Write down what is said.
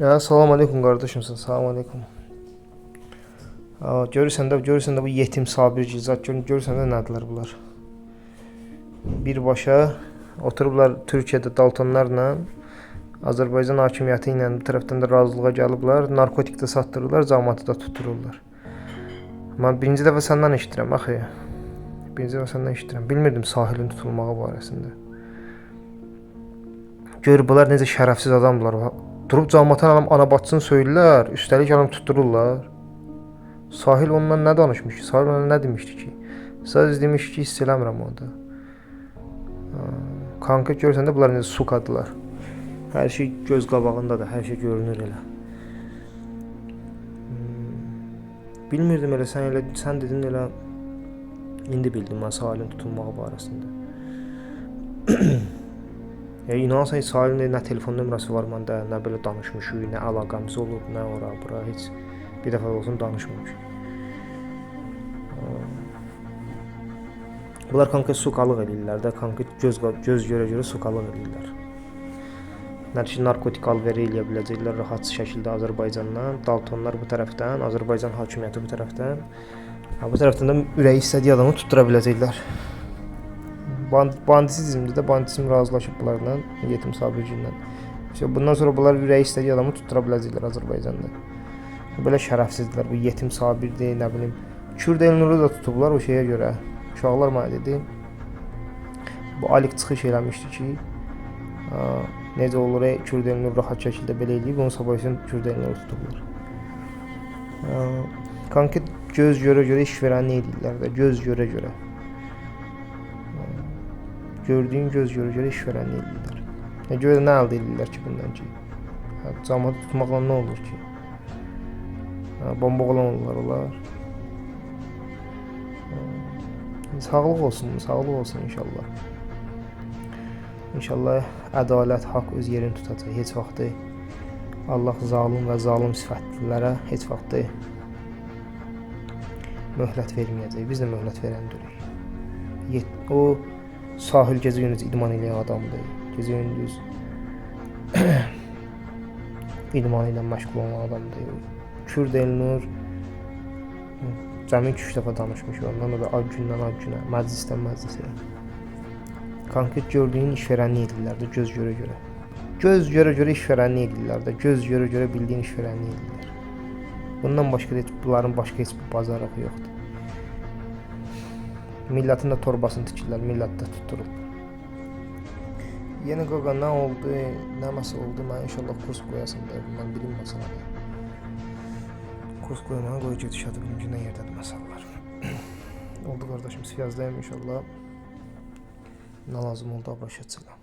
Ya salam aleykum qardaşımsan. Salam aleykum. Görürsən də, görürsən də bu yetim Sabir Gilzad gör, görürsən də nədirlər bunlar. Birbaşa oturublar Türkiyədə Daltonlarla Azərbaycan hakimiyyəti ilə bir tərəfdən də razılığa gəliblər, narkotik də satdırırlar, cəmaatı da tutururlar. Mən birinci dəfə səndən eşidirəm axı. Birinci dəfə səndən eşidirəm. Bilmirdim sahilin tutulmağı barəsində. Gör bunlar necə şərəfsiz adamlar. Durub cəmaata adam ana bacısını söylürlər, üstəlik adam tuttururlar. Sahil ondan nə danışmış ki? Sahil ona nə demişdi ki? Sadəcə demiş ki, hiss eləmirəm onu da. Ha, Kanka görsən də bunlar necə sukadılar. Hər şey göz qabağındadır, hər şey görünür elə. Hmm, Bilmirdim elə sən elə sən dedin elə indi bildim mən sahilin tutulmağı barəsində. ya inansan sahilin nə telefon nömrəsi var məndə, nə belə danışmışıq, nə əlaqəmiz olub, nə ora bura heç bir dəfə olsun danışmamışıq. Bunlar kanka sukalıq eləyirlər də, kanka göz göz görə-görə sukalıq eləyirlər. Nə ki narkotik alveri eləyə biləcəklər rahat şəkildə Azərbaycandan, Daltonlar bu tərəfdən, Azərbaycan hakimiyyəti bu tərəfdən. Ha bu tərəfdən də ürəyi istədiyi adamı tuttura biləcəklər. Band banditizmdə də banditizm razılaşıb bunlarla, yetim sabircindən. İşte bundan sonra bunlar ürəyi istədiyi adamı tuttura biləcəklər Azərbaycanda. Belə şərəfsizdirlər. Bu yetim sabirdir, nə bilim. Kürd Elnuru da tutublar o şeyə görə. Uşaqlar mənə dedi. Bu Alik çıxış eləmişdi ki, ə, necə olur, e, Kürd Elnur rahat şəkildə belə eləyib, onun sabah üçün Kürd Elnuru tutublar. Ə, Kanka göz görə-görə iş verən nə edirlər də, göz görə-görə. Ə, Gördüyün göz görə-görə iş verən nə edirlər. Nə görə nə əldə edirlər ki bundan ki? Hə, Cəmaatı tutmaqla nə olur ki? Hə, Bomba olan olurlar onlar. Sağlıq olsun, sağlıq olsun inşallah. İnşallah ədalət, haqq öz yerini tutacaq. Heç vaxt Allah zalim və zalim sifətlilərə heç vaxt möhlət verməyəcək. Biz də möhlət verəndirik. O sahil gecə gündüz idman edən adamdır. Gecə gündüz idman ilə məşğul olan adamdır. Kürd Elnur Cəmi 2-3 dəfə danışmışıq ondan, da ad gündən ad günə, məclisdən məclisə. Konkret gördüyün iş verənlik edirlər də göz görə görə. Göz görə görə iş verənlik edirlər də, göz görə görə bildiyin iş verənlik edirlər. Bundan başqa heç bunların başqa heç bir bazarlığı yoxdur. Millətin də torbasını tikirlər, millət də tutturub. Yeni qaqa nə oldu, nə məsə oldu, mən inşallah kurs qoyasam da, mən bilim məsələdir. Kurs qoymağa qoy get işadı bilim ki, nə yerdədir məsələlər. oldu qardaşım, siyazdayım inşallah. Nə lazım oldu, çıxacağam.